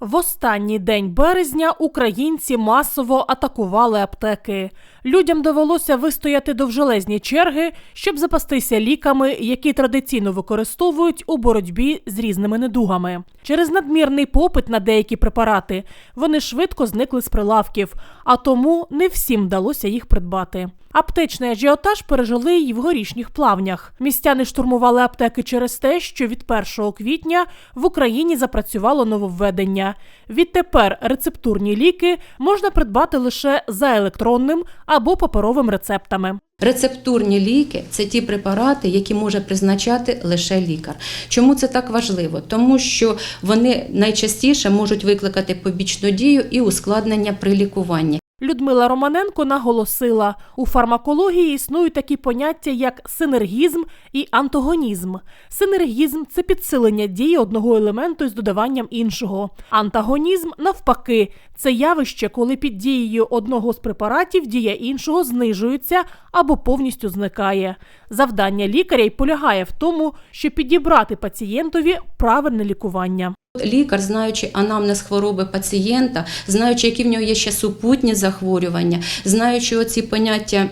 В останній день березня українці масово атакували аптеки. Людям довелося вистояти довжелезні черги, щоб запастися ліками, які традиційно використовують у боротьбі з різними недугами. Через надмірний попит на деякі препарати вони швидко зникли з прилавків, а тому не всім вдалося їх придбати. Аптечний ажіотаж пережили й в горішніх плавнях. Містяни штурмували аптеки через те, що від 1 квітня в Україні запрацювало нововведення. Відтепер рецептурні ліки можна придбати лише за електронним або паперовим рецептами. Рецептурні ліки це ті препарати, які може призначати лише лікар. Чому це так важливо? Тому що вони найчастіше можуть викликати побічну дію і ускладнення при лікуванні. Людмила Романенко наголосила, у фармакології існують такі поняття, як синергізм і антагонізм. Синергізм це підсилення дії одного елементу з додаванням іншого. Антагонізм, навпаки, це явище, коли під дією одного з препаратів дія іншого знижується або повністю зникає. Завдання лікаря й полягає в тому, щоб підібрати пацієнтові правильне лікування. Лікар, знаючи анамнез хвороби пацієнта, знаючи, які в нього є ще супутні захворювання, знаючи оці поняття.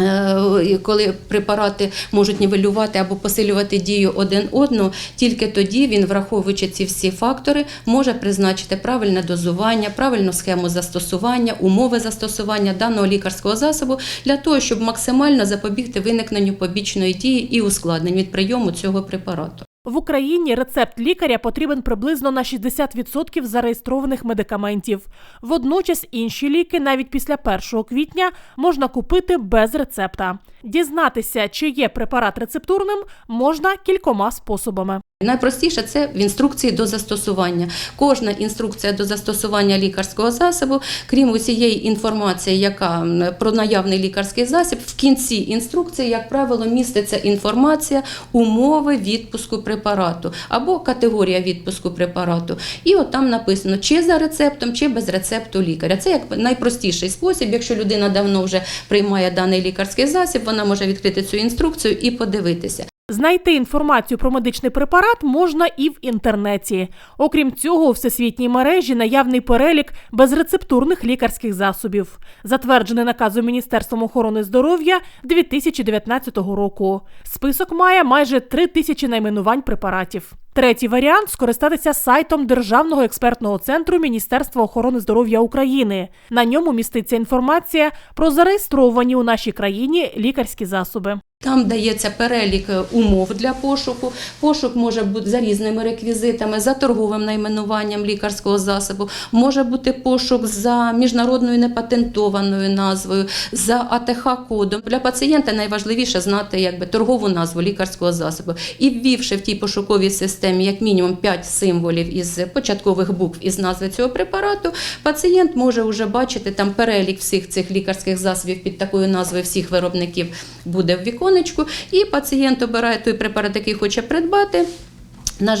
е, Коли препарати можуть нівелювати або посилювати дію один одного, тільки тоді він, враховуючи ці всі фактори, може призначити правильне дозування, правильну схему застосування, умови застосування даного лікарського засобу для того, щоб максимально запобігти виникненню побічної дії і ускладнень від прийому цього препарату. В Україні рецепт лікаря потрібен приблизно на 60% зареєстрованих медикаментів. Водночас інші ліки навіть після 1 квітня можна купити без рецепта. Дізнатися, чи є препарат рецептурним, можна кількома способами. Найпростіше це в інструкції до застосування. Кожна інструкція до застосування лікарського засобу, крім усієї інформації, яка про наявний лікарський засіб, в кінці інструкції, як правило, міститься інформація умови відпуску препарату або категорія відпуску препарату. І от там написано, чи за рецептом, чи без рецепту лікаря. Це як найпростіший спосіб. Якщо людина давно вже приймає даний лікарський засіб, вона може відкрити цю інструкцію і подивитися. Знайти інформацію про медичний препарат можна і в інтернеті. Окрім цього, у всесвітній мережі наявний перелік безрецептурних лікарських засобів, затверджений наказом Міністерством охорони здоров'я 2019 року. Список має майже три тисячі найменувань препаратів. Третій варіант скористатися сайтом Державного експертного центру Міністерства охорони здоров'я України. На ньому міститься інформація про зареєстровані у нашій країні лікарські засоби. Там дається перелік е, умов для пошуку. Пошук може бути за різними реквізитами, за торговим найменуванням лікарського засобу, може бути пошук за міжнародною непатентованою назвою, за АТХ-кодом. Для пацієнта найважливіше знати якби, торгову назву лікарського засобу. І ввівши в тій пошуковій системі як мінімум 5 символів із початкових букв із назви цього препарату, пацієнт може вже бачити там перелік всіх цих лікарських засобів під такою назвою всіх виробників буде в віконечку, і пацієнт обирає той препарат, який хоче придбати.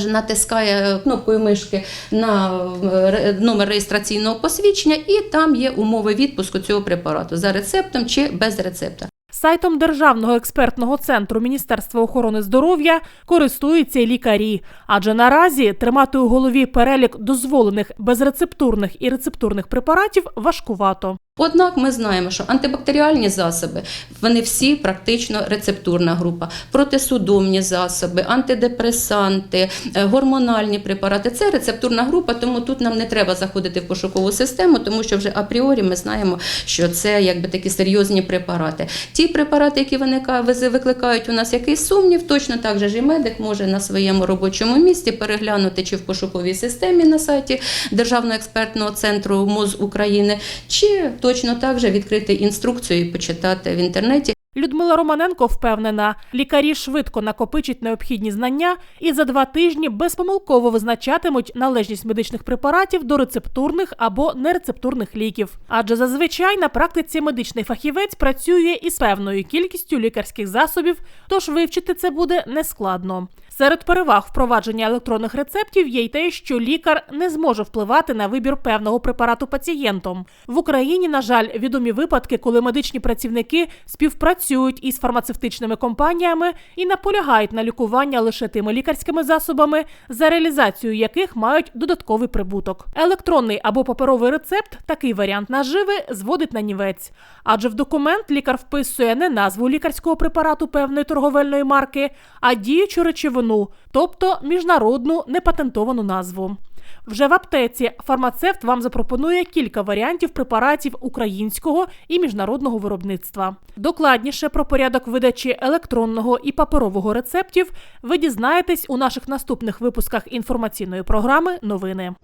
Натискає кнопкою мишки на е, номер реєстраційного посвідчення, і там є умови відпуску цього препарату за рецептом чи без рецепта. Сайтом Державного експертного центру Міністерства охорони здоров'я користуються й лікарі, адже наразі тримати у голові перелік дозволених безрецептурних і рецептурних препаратів важкувато. Однак ми знаємо, що антибактеріальні засоби вони всі практично рецептурна група, протисудомні засоби, антидепресанти, е, гормональні препарати це рецептурна група, тому тут нам не треба заходити в пошукову систему, тому що вже апріорі ми знаємо, що це якби такі серйозні препарати. Ті препарати, які виника- визи- викликають у нас якийсь сумнів, точно так же ж і медик може на своєму робочому місці переглянути чи в пошуковій системі на сайті Державного експертного центру МОЗ України, чи точно так же відкрити інструкцію і почитати в інтернеті. Людмила Романенко впевнена, лікарі швидко накопичать необхідні знання і за два тижні безпомилково визначатимуть належність медичних препаратів до рецептурних або нерецептурних ліків. Адже зазвичай на практиці медичний фахівець працює із певною кількістю лікарських засобів, тож вивчити це буде нескладно. Серед переваг впровадження електронних рецептів є й те, що лікар не зможе впливати на вибір певного препарату пацієнтом. В Україні, на жаль, відомі випадки, коли медичні працівники співпрацюють працюють із фармацевтичними компаніями і наполягають на лікування лише тими лікарськими засобами, за реалізацію яких мають додатковий прибуток. Електронний або паперовий рецепт такий варіант наживи зводить на нівець, адже в документ лікар вписує не назву лікарського препарату певної торговельної марки, а діючу речовину, тобто міжнародну непатентовану назву. Вже в аптеці фармацевт вам запропонує кілька варіантів препаратів українського і міжнародного виробництва. Докладніше про порядок видачі електронного і паперового рецептів ви дізнаєтесь у наших наступних випусках інформаційної програми Новини.